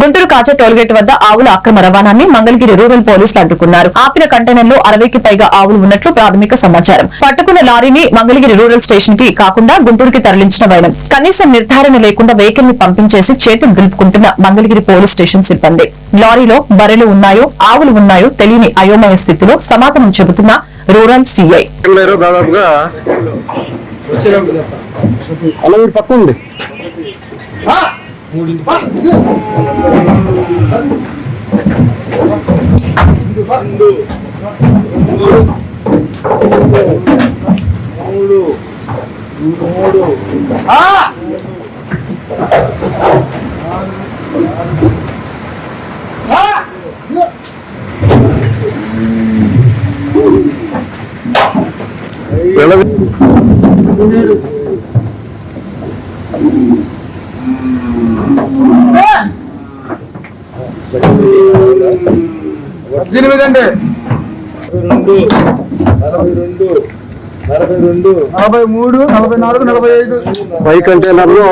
గుంటూరు కాజా tollgate వద్ద ఆవుల అక్రమ రవాణాన్ని మంగళగిరి రూరల్ పోలీసులు అడ్డుకున్నారు. ఆపిన కంటైనర్లో అరవైకి పైగా ఆవులు ఉన్నట్లు ప్రాథమిక సమాచారం. పట్టుకున్న లారీని మంగళగిరి రూరల్ స్టేషన్కి కాకుండా గుంటూరుకి తరలించిన వైనం. కనీసం నిర్ధారణ లేకుండా వెహికల్ని పంపించేసి చేతులు దులుపుకుంటున్న మంగళగిరి పోలీస్ స్టేషన్ సిబ్బంది. లారీలో బర్రెలు ఉన్నాయో ఆవులు ఉన్నాయో తెలియని అయోమయ స్థితిలో సమాధానం చెబుతున్న రూరల్ సీఐ. దాదాపుగా అలా మీరు పక్క ఉంది 우리 막 반도 반도 오로 오로 아! 아! 왜냐면 పద్దెనిమిది అండి రెండు నలభై రెండు నలభై రెండు. నలభై మూడు నలభై నాలుగు నలభై ఐదు. పై కంటైనర్లో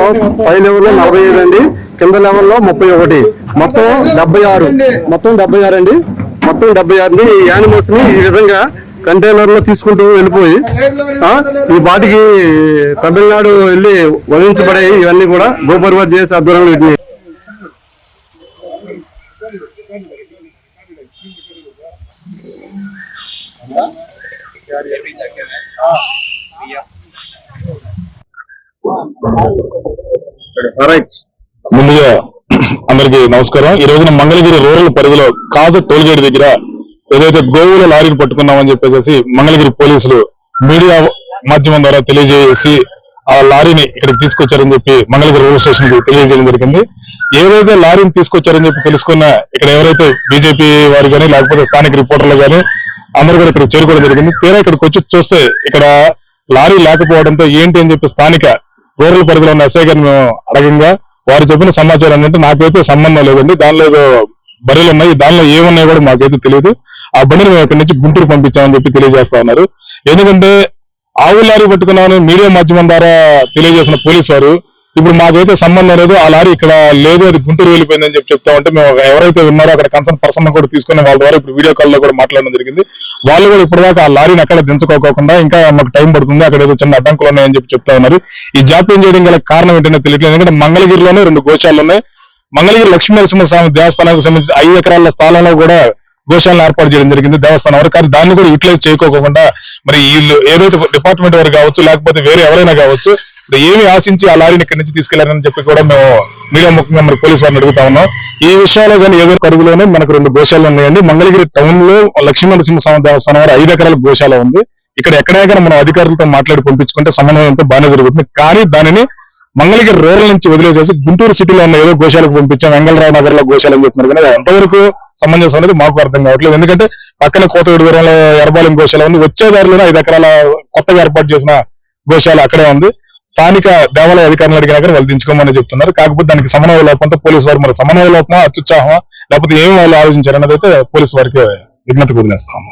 పై లెవెల్లో నలభై ఐదు అండి. కింద లెవెల్లో ముప్పై ఒకటి. మొత్తం డెబ్బై ఆరు. మొత్తం డెబ్బై ఆరు అండి. మొత్తం డెబ్బై ఆరు ఈ యానిమల్స్ని ఈ విధంగా కంటైనర్లో తీసుకుంటూ వెళ్ళిపోయి ఆ, ఈ బాటికి తమిళనాడు వెళ్ళి వదిలించబడాయి. ఇవన్నీ కూడా గోపర్వత్ చేసి ఆధ్వర్యంలో వీటిని రైట్ ముందుగా అందరికి నమస్కారం. ఈ రోజున మంగళగిరి రూరల్ పరిధిలో కాజ టోల్గేట్ దగ్గర ఏదైతే గోవుల లారీని పట్టుకున్నామని చెప్పేసి మంగళగిరి పోలీసులు మీడియా మాధ్యమం ద్వారా తెలియజేసి ఆ లారీని ఇక్కడికి తీసుకొచ్చారని చెప్పి మంగళగిరి రైల్వే స్టేషన్కి తెలియజేయడం జరిగింది. ఏదైతే లారీని తీసుకొచ్చారని చెప్పి తెలుసుకున్న ఇక్కడ ఎవరైతే బీజేపీ వారు కానీ లేకపోతే స్థానిక రిపోర్టర్లు కానీ అందరూ కూడా ఇక్కడ చేరుకోవడం జరిగింది. తీరా ఇక్కడికి వచ్చి చూస్తే ఇక్కడ లారీ లేకపోవడంతో ఏంటి అని చెప్పి స్థానిక రూరల్ పరిధిలో ఉన్న ఎస్ఐ గారిని అడగంగా వారు చెప్పిన సమాచారం ఏంటంటే నాకైతే సంబంధం లేదండి. దానిలో ఏదో బర్రెలు ఉన్నాయి. దానిలో ఏమున్నాయి కూడా మాకైతే తెలియదు ఆ బండిని మేము ఇక్కడి నుంచి గుంటూరు పంపించామని చెప్పి తెలియజేస్తా ఉన్నారు. ఎందుకంటే ఆవు లారీ పట్టుకున్నామని మీడియా మాధ్యమం ద్వారా తెలియజేసిన పోలీసు వారు ఇప్పుడు మాకైతే సంబంధం లేదు ఆ లారీ ఇక్కడ లేదు అది గుంటూరు వెళ్ళిపోయిందని చెప్పి చెప్తా ఉంటే మేము ఎవరైతే ఉన్నారో అక్కడ కన్సర్న్ పర్సన్ కూడా తీసుకుని వాళ్ళ ద్వారా ఇప్పుడు వీడియో కాల్లో కూడా మాట్లాడడం జరిగింది. వాళ్ళు కూడా ఇప్పటిదాకా ఆ లారీని అక్కడ దించుకోకుండా ఇంకా మాకు టైం పడుతుంది. అక్కడ ఏదో చిన్న అడ్డంకులు ఉన్నాయని చెప్పి చెప్తా ఉన్నారు. ఈ జాప్యం చేయడం గల కారణం ఏంటనే తెలియట్లేదు. ఎందుకంటే మంగళగిరిలోనే రెండు గోశాలు ఉన్నాయి. మంగళగిరి లక్ష్మీ నరసింహస్వామి దేవస్థానానికి సంబంధించి ఐదు ఎకరాల స్థలంలో కూడా గోశాలను ఏర్పాటు చేయడం జరిగింది. దేవస్థానం వారు కానీ దాన్ని కూడా యూటిలైజ్ చేయకోకుండా మరి వీళ్ళు ఏదైతే డిపార్ట్మెంట్ వారు కావచ్చు లేకపోతే వేరే ఎవరైనా కావచ్చు మరి ఏమి ఆశించి ఆ లారీని ఇక్కడి నుంచి తీసుకెళ్ళారని చెప్పి కూడా మేము మీడియా ముఖ్యంగా మరి పోలీసు వారిని అడుగుతా ఉన్నాం. ఈ విషయాల్లో కానీ ఏదో అడుగులోనే మనకు రెండు గోశాలు ఉన్నాయండి. మంగళగిరి టౌన్లో లక్ష్మీ స్వామి దేవస్థానం వారు ఐదు ఎకరాల గోశాల ఉంది. ఇక్కడ ఎక్కడైనా మనం అధికారులతో మాట్లాడి పంపించుకుంటే సమన్వయంతో బాగానే జరుగుతుంది. కానీ దానిని మంగళగిరి రూరల్ నుంచి వదిలేసేసి గుంటూరు సిటీలో ఉన్న ఏదో గోశాలకు పంపించాం వెంగళరావు నగర్లో గోశాలని చెప్తున్నారు. కానీ ఎంతవరకు సంబంధించిన అనేది మాకు అర్థం కావట్లేదు. ఎందుకంటే పక్కన కోతగూడి దూరంలో ఎర్రబాలెం గోశాల ఉంది. వచ్చే దారిలోనే ఐదు ఎకరాల కొత్తగా ఏర్పాటు చేసిన గోశాల అక్కడే ఉంది. స్థానిక దేవాలయ అధికారులు అడిగినా కానీ వాళ్ళు దించుకోమని చెప్తున్నారు. కాకపోతే దానికి సమన్వయ లోపంతో పోలీసు వారు మరి సమన్వయ లోపమా అత్యుత్సాహమా లేకపోతే ఏమి వాళ్ళు ఆలోచించారన్నది అయితే పోలీసు వారికి విజ్ఞత కుదిలేస్తాము